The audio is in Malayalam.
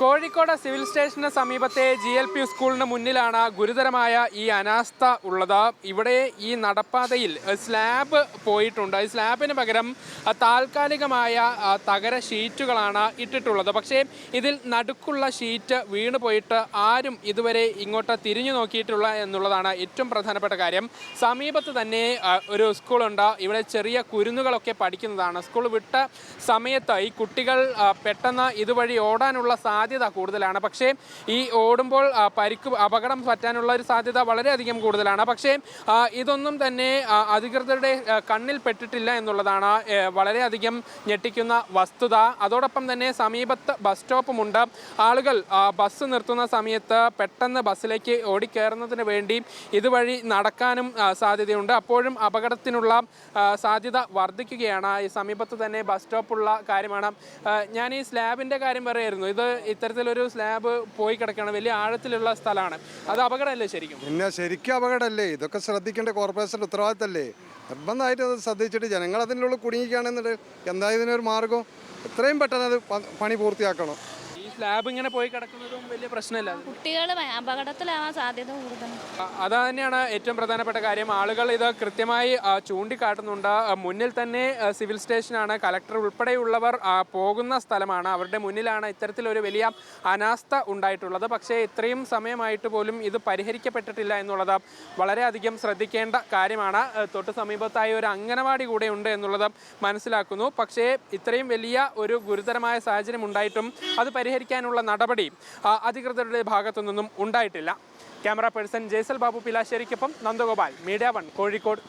കോഴിക്കോട് സിവിൽ സ്റ്റേഷന് സമീപത്തെ ജി എൽ പി സ്കൂളിന് മുന്നിലാണ് ഗുരുതരമായ ഈ അനാസ്ഥ ഉള്ളത്. ഇവിടെ ഈ നടപ്പാതയിൽ സ്ലാബ് പോയിട്ടുണ്ട്. ഈ സ്ലാബിന് പകരം താൽക്കാലികമായ തകര ഷീറ്റുകളാണ് ഇട്ടിട്ടുള്ളത്. പക്ഷേ ഇതിൽ നടുക്കുള്ള ഷീറ്റ് വീണ് പോയിട്ട് ആരും ഇതുവരെ ഇങ്ങോട്ട് തിരിഞ്ഞു നോക്കിയിട്ടുള്ള എന്നുള്ളതാണ് ഏറ്റവും പ്രധാനപ്പെട്ട കാര്യം. സമീപത്ത് തന്നെ ഒരു സ്കൂളുണ്ട്. ഇവിടെ ചെറിയ കുരുന്നുകളൊക്കെ പഠിക്കുന്നതാണ്. സ്കൂൾ വിട്ട സമയത്ത് ഈ കുട്ടികൾ പെട്ടെന്ന് ഇതുവഴി ഓടാനുള്ള സാധ്യത കൂടുതലാണ്. പക്ഷേ ഈ ഓടുമ്പോൾ പരിക്ക് അപകടം പറ്റാനുള്ള ഒരു സാധ്യത വളരെയധികം കൂടുതലാണ്. പക്ഷേ ഇതൊന്നും തന്നെ അധികൃതരുടെ കണ്ണിൽ പെട്ടിട്ടില്ല എന്നുള്ളതാണ് വളരെയധികം ഞെട്ടിക്കുന്ന വസ്തുത. അതോടൊപ്പം തന്നെ സമീപത്ത് ബസ് സ്റ്റോപ്പുമുണ്ട്. ആളുകൾ ബസ് നിർത്തുന്ന സമയത്ത് പെട്ടെന്ന് ബസ്സിലേക്ക് ഓടിക്കയറുന്നതിന് വേണ്ടി ഇതുവഴി നടക്കാനും സാധ്യതയുണ്ട്. അപ്പോഴും അപകടത്തിനുള്ള സാധ്യത വർദ്ധിക്കുകയാണ്. ഈ സമീപത്ത് തന്നെ ബസ് സ്റ്റോപ്പുള്ള കാര്യമാണ്. ഞാൻ ഈ സ്ലാബിന്റെ കാര്യം പറയായിരുന്നു. ഇത് ഇത്തരത്തിലൊരു സ്ലാബ് പോയി കിടക്കുകയാണ്. വലിയ ആഴത്തിലുള്ള സ്ഥലമാണ്. അത് അപകടമല്ലേ ശരിക്കും? പിന്നെ ശരിക്കും അപകടമല്ലേ? ഇതൊക്കെ ശ്രദ്ധിക്കേണ്ട കോർപ്പറേഷന്റെ ഉത്തരവാദിത്തമല്ലേ നിർബന്ധമായിട്ട് അത് ശ്രദ്ധിച്ചിട്ട് ജനങ്ങൾ അതിനുള്ള കുടുങ്ങിക്കുകയാണെന്നുണ്ട് എന്താ ഇതിനൊരു മാർഗം എത്രയും പെട്ടെന്ന് അത് പണി പൂർത്തിയാക്കണം. സ്ലാബ് ഇങ്ങനെ പോയി കിടക്കുന്നതും വലിയ പ്രശ്നമല്ല. കുട്ടികൾ അപകടത്തിലാവാൻ സാധ്യത കൂടുതലാണ് അത് തന്നെയാണ് ഏറ്റവും പ്രധാനപ്പെട്ട കാര്യം. ആളുകൾ ഇത് കൃത്യമായി ചൂണ്ടിക്കാട്ടുന്നുണ്ട്. മുന്നിൽ തന്നെ സിവിൽ സ്റ്റേഷനാണ്. കലക്ടർ ഉൾപ്പെടെയുള്ളവർ പോകുന്ന സ്ഥലമാണ്. അവരുടെ മുന്നിലാണ് ഇത്തരത്തിലൊരു വലിയ അനാസ്ഥ ഉണ്ടായിട്ടുള്ളത്. പക്ഷേ ഇത്രയും സമയമായിട്ട് പോലും ഇത് പരിഹരിക്കപ്പെട്ടിട്ടില്ല എന്നുള്ളത് വളരെയധികം ശ്രദ്ധിക്കേണ്ട കാര്യമാണ്. തൊട്ട് സമീപത്തായി ഒരു അംഗനവാടി കൂടെ ഉണ്ട് എന്നുള്ളത് മനസ്സിലാക്കുന്നു. പക്ഷേ ഇത്രയും വലിയ ഒരു ഗുരുതരമായ സാഹചര്യം ഉണ്ടായിട്ടും അത് പരിഹരിക്കാനുള്ള നടപടി അധികൃതരുടെ ഭാഗത്തു നിന്നും ഉണ്ടായിട്ടില്ല. ക്യാമറ പേഴ്സൺ ജയ്സൽ ബാബു പിലാശ്ശേരിക്കൊപ്പം നന്ദഗോപാൽ മീഡിയ വൺ കോഴിക്കോട്.